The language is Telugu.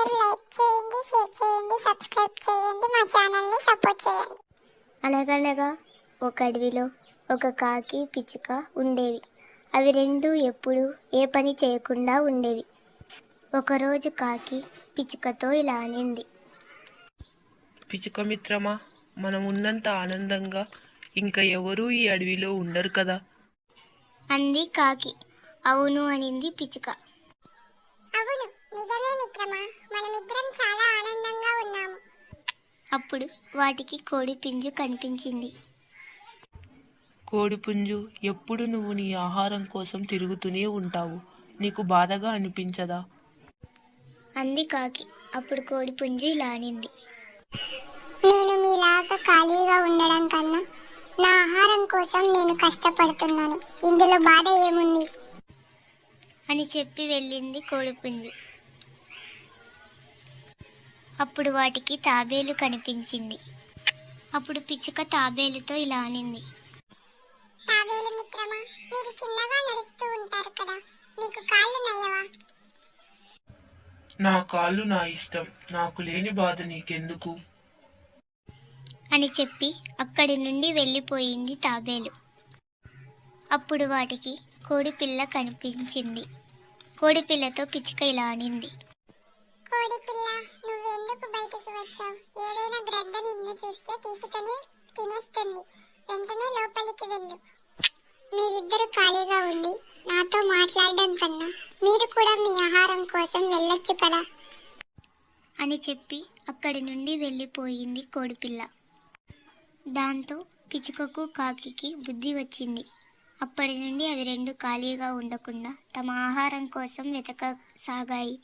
అందరూ లైక్ చేయండి షేర్ చేయండి సబ్స్క్రైబ్ చేయండి మా ఛానల్ని సపోర్ట్ చేయండి. అనగనగా ఒక అడవిలో ఒక కాకి పిచ్చుక ఉండేవి. అవి రెండు ఎప్పుడు ఏ పని చేయకుండా ఉండేవి. ఒకరోజు కాకి పిచ్చుకతో ఇలా అనింది. పిచ్చుక మిత్రమా మనం ఉన్నంత ఆనందంగా ఇంకా ఎవరూ ఈ అడవిలో ఉండరు కదా? అంది కాకి. అవును అనింది పిచ్చుక. అప్పుడు వాటికి కోడి పింజు కనిపించింది. కోడిపుంజు ఎప్పుడు నువ్వు నీ ఆహారం కోసం తిరుగుతూనే ఉంటావు? నీకు బాధగా అనిపించదా? అంది కాకి అప్పుడు కోడి పుంజు ఇలా అనింది. నేను మీలాగా ఖాళీగా ఉండడం కన్నా నా ఆహారం కోసం నేను కష్టపడుతున్నాను. ఇందులో బాధ ఏముంది? అని చెప్పి వెళ్ళింది కోడిపుంజు అప్పుడు వాటికి తాబేలు కనిపించింది. అప్పుడు పిచ్చుక తాబేలుతో ఇలా అనింది. తావేలు మిత్రమా మీరు చిన్నగా నడుస్తూ ఉంటారు కదా మీకు కాళ్ళు నయ్యవా నా కాళ్ళు నా ఇష్టం నాకు లేని బాధ నీకెందుకు? అని చెప్పి అక్కడి నుండి వెళ్ళిపోయింది తాబేలు. అప్పుడు వాటికి కోడిపిల్ల కనిపించింది. కోడిపిల్లతో పిచ్చుక ఇలా అనింది. కోడి ఎందుకు బయటికి వచ్చావు? ఏదైనా గ్రద్ద నిన్ను చూస్తే తీసుకొని తినేస్తుంది. వెంటనే లోపలికి వెళ్ళు. మీరిద్దరు ఖాళీగా ఉండి నాతో మాట్లాడడం కన్నా మీరు కూడా మీ ఆహారం కోసం వెళ్ళొచ్చు కదా? అని చెప్పి అక్కడి నుండి వెళ్ళిపోయింది కోడిపిల్ల. దాంతో పిచ్చుకకు కాకికి బుద్ధి వచ్చింది. అప్పటి నుండి అవి రెండు ఖాళీగా ఉండకుండా తమ ఆహారం కోసం వెతకసాగాయి.